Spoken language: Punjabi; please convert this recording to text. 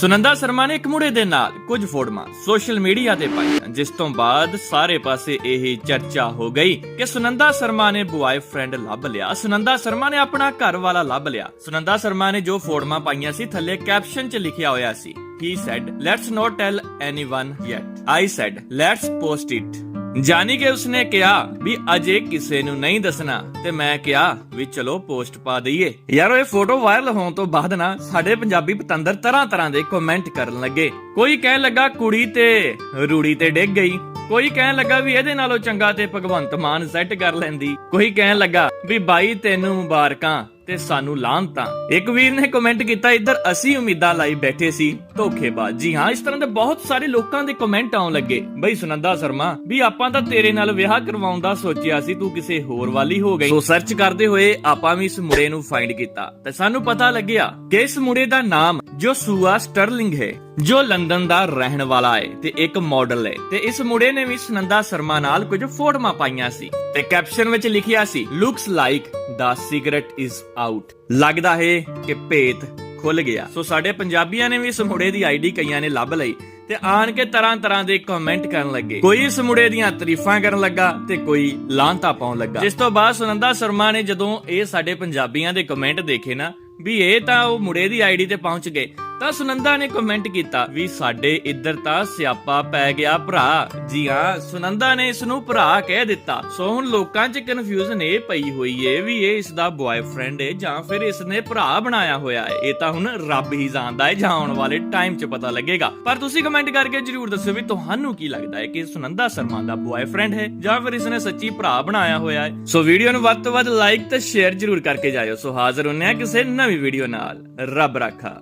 ਸੁਨੰਦਾ ਸ਼ਰਮਾ ਨੇ ਇੱਕ ਮੁੰਡੇ ਦੇ ਨਾਲ ਕੁਝ ਫੋਟੋਆਂ ਸੋਸ਼ਲ ਮੀਡੀਆ ਤੇ ਪਾਈਆਂ, ਜਿਸ ਤੋਂ ਬਾਅਦ ਸਾਰੇ ਪਾਸੇ ਇਹ ਚਰਚਾ ਹੋ ਗਈ ਕਿ ਸੁਨੰਦਾ ਸ਼ਰਮਾ ਨੇ ਬੁਆਏਫ੍ਰੈਂਡ ਲੱਭ ਲਿਆ। ਸੁਨੰਦਾ ਸ਼ਰਮਾ ਨੇ ਆਪਣਾ ਘਰ ਵਾਲਾ ਲੱਭ ਲਿਆ। ਸੁਨੰਦਾ ਸ਼ਰਮਾ ਨੇ ਜੋ ਫੋਟੋਆਂ ਪਾਈਆਂ ਸੀ, ਥੱਲੇ ਕੈਪਸ਼ਨ 'ਚ ਲਿਖਿਆ ਹੋਇਆ ਸੀ he said, let's not tell anyone yet. I said, let's post it. ਜਾਨੀ ਕਿ ਉਸਨੇ ਕਿਹਾ ਵੀ ਅਜੇ ਕਿਸੇ ਨੂੰ ਨਹੀਂ ਦੱਸਣਾ ਤੇ ਮੈਂ ਕਿਹਾ ਵੀ ਚਲੋ ਪੋਸਟ ਪਾ ਦਈਏ। ਯਾਰੋ, ਇਹ ਫੋਟੋ ਵਾਇਰਲ ਹੋਣ ਤੋਂ ਬਾਅਦ ਨਾ ਸਾਡੇ ਪੰਜਾਬੀ ਪਤੰਦਰ ਤਰ੍ਹਾਂ ਤਰ੍ਹਾਂ ਦੇ ਕਮੈਂਟ ਕਰਨ ਲੱਗੇ। ਕੋਈ ਕਹਿਣ ਲੱਗਾ ਕੁੜੀ ਤੇ ਰੂੜੀ ਤੇ ਡਿੱਗ ਗਈ। ਕੋਈ ਕਹਿਣ ਲੱਗਾ ਵੀ ਇਹਦੇ ਨਾਲੋਂ ਚੰਗਾ ਤੇ ਭਗਵੰਤ ਮਾਨ ਸੈੱਟ ਕਰ ਲੈਂਦੀ। ਕੋਈ ਕਹਿਣ ਲੱਗਾ ਵੀ ਬਾਈ ਤੈਨੂੰ ਮੁਬਾਰਕਾਂ ਤੇ ਸਾਨੂੰ ਲਾਂਤਾਂ ਇੱਕ ਵੀਰ ਨੇ ਕਮੈਂਟ ਕੀਤਾ, ਇੱਧਰ ਅਸੀਂ ਉਮੀਦਾਂ ਲਾਈ ਬੈਠੇ ਸੀ, ਧੋਖੇਬਾਜ਼। ਜੀ ਹਾਂ, ਇਸ ਤਰ੍ਹਾਂ ਦੇ ਬਹੁਤ ਸਾਰੇ ਲੋਕਾਂ ਦੇ ਕਮੈਂਟ ਆਉਣ ਲੱਗੇ। ਬਈ ਸੁਨੰਦਾ ਸ਼ਰਮਾ, ਵੀ ਆਪਾਂ ਤਾਂ ਤੇਰੇ ਨਾਲ ਵਿਆਹ ਕਰਵਾਉਣ ਦਾ ਸੋਚਿਆ ਸੀ, ਤੂੰ ਕਿਸੇ ਹੋਰ ਵਾਲੀ ਹੋ ਗਈ। ਸੋ ਸਰਚ ਕਰਦੇ ਹੋਏ ਆਪਾਂ ਵੀ ਇਸ ਮੁੰਡੇ ਨੂੰ ਫਾਈਂਡ ਕੀਤਾ। ਤੇ ਸਾਨੂੰ ਪਤਾ ਲੱਗਿਆ ਕਿ ਇਸ ਮੁੰਡੇ ਦਾ ਨਾਮ ਜੋ ਸੂਆ ਸਟਰਲਿੰਗ ਹੈ, ਜੋ ਲੰਡਨ ਦਾ ਰਹਿਣ ਵਾਲਾ ਹੈ ਤੇ ਇੱਕ ਮਾਡਲ ਹੈ। ਤੇ ਇਸ ਮੁੰਡੇ ਨੇ ਵੀ ਸੁਨੰਦਾ ਸ਼ਰਮਾ ਨਾਲ ਕੁਝ ਫੋਟੋਆਂ ਪਾਈਆਂ ਸੀ। ਤੇ ਕੈਪਸ਼ਨ ਵਿੱਚ ਲਿਖਿਆ ਸੀ looks like the secret is out ਲੱਗਦਾ ਹੈ ਕਿ ਭੇਤ ਖੁੱਲ ਗਿਆ। ਸੋ ਸਾਡੇ ਪੰਜਾਬੀਆਂ ਨੇ ਵੀ ਇਸ ਮੁੰਡੇ ਦੀ ਆਈਡੀ ਕਈਆਂ ਨੇ ਲੱਭ ਲਈ ਤੇ ਆਣ ਕੇ ਤਰ੍ਹਾਂ ਤਰ੍ਹਾਂ ਦੇ ਕਮੈਂਟ ਕਰਨ ਲੱਗੇ। ਕੋਈ ਇਸ ਮੁੰਡੇ ਦੀਆਂ ਤਾਰੀਫਾਂ ਕਰਨ ਲੱਗਾ ਤੇ ਕੋਈ ਲਾਂਤਾ ਪਾਉਣ ਲੱਗਾ। ਜਿਸ ਤੋਂ ਬਾਅਦ ਸੁਨੰਦਾ ਸ਼ਰਮਾ ਨੇ ਜਦੋਂ ਇਹ ਸਾਡੇ ਪੰਜਾਬੀਆਂ ਦੇ ਕਮੈਂਟ ਦੇਖੇ ਨਾ, ਵੀ ਇਹ ਤਾਂ ਉਹ ਮੁੰਡੇ ਦੀ ਆਈਡੀ ਤੇ ਪਹੁੰਚ ਗਏ। ਤਾਂ ਸੁਨੰਦਾ ਨੇ ਕਮੈਂਟ ਕੀਤਾ ਵੀ ਸਾਡੇ ਇੱਧਰ ਤਾਂ ਸਿਆਪਾ ਪੈ ਗਿਆ ਭਰਾ। ਜੀ ਹਾਂ, ਸੁਨੰਦਾ ਨੇ ਇਸ ਨੂੰ ਭਰਾ ਕਹਿ ਦਿੱਤਾ। ਸੋ ਹੁਣ ਲੋਕਾਂ 'ਚ ਕਨਫਿਊਜ਼ਨ ਇਹ ਪਈ ਹੋਈ ਏ ਵੀ ਇਹ ਇਸ ਦਾ ਬॉयਫ੍ਰੈਂਡ ਏ ਜਾਂ ਫਿਰ ਇਸ ਨੇ ਭਰਾ ਬਣਾਇਆ ਹੋਇਆ ਏ। ਇਹ ਤਾਂ ਹੁਣ ਰੱਬ ਹੀ ਜਾਣਦਾ ਏ, ਜਾਂ ਆਉਣ ਵਾਲੇ ਟਾਈਮ 'ਚ ਪਤਾ ਲੱਗੇਗਾ। ਪਰ ਤੁਸੀਂ ਕਮੈਂਟ ਕਰਕੇ ਜਰੂਰ ਦੱਸੋ ਵੀ ਤੁਹਾਨੂੰ ਕੀ ਲੱਗਦਾ ਹੈ ਕਿ ਸੁਨੰਦਾ ਸ਼ਰਮਾ ਦਾ ਬॉयਫ੍ਰੈਂਡ ਹੈ ਜਾਂ ਫਿਰ ਇਸ ਨੇ ਸੱਚੀ ਭਰਾ ਬਣਾਇਆ ਹੋਇਆ ਹੈ ਸੋ ਵੀਡੀਓ ਨੂੰ ਵੱਧ ਤੋਂ ਵੱਧ ਲਾਈਕ ਤੇ ਸ਼ੇਅਰ ਜਰੂਰ ਕਰਕੇ ਜਾਇਓ। ਸੋ ਹਾਜ਼ਰ ਹੁੰਨੇ ਆ ਕਿਸੇ ਨਵੀਂ ਵੀਡੀਓ ਨਾਲ। ਰੱਬ ਰਾਖਾ।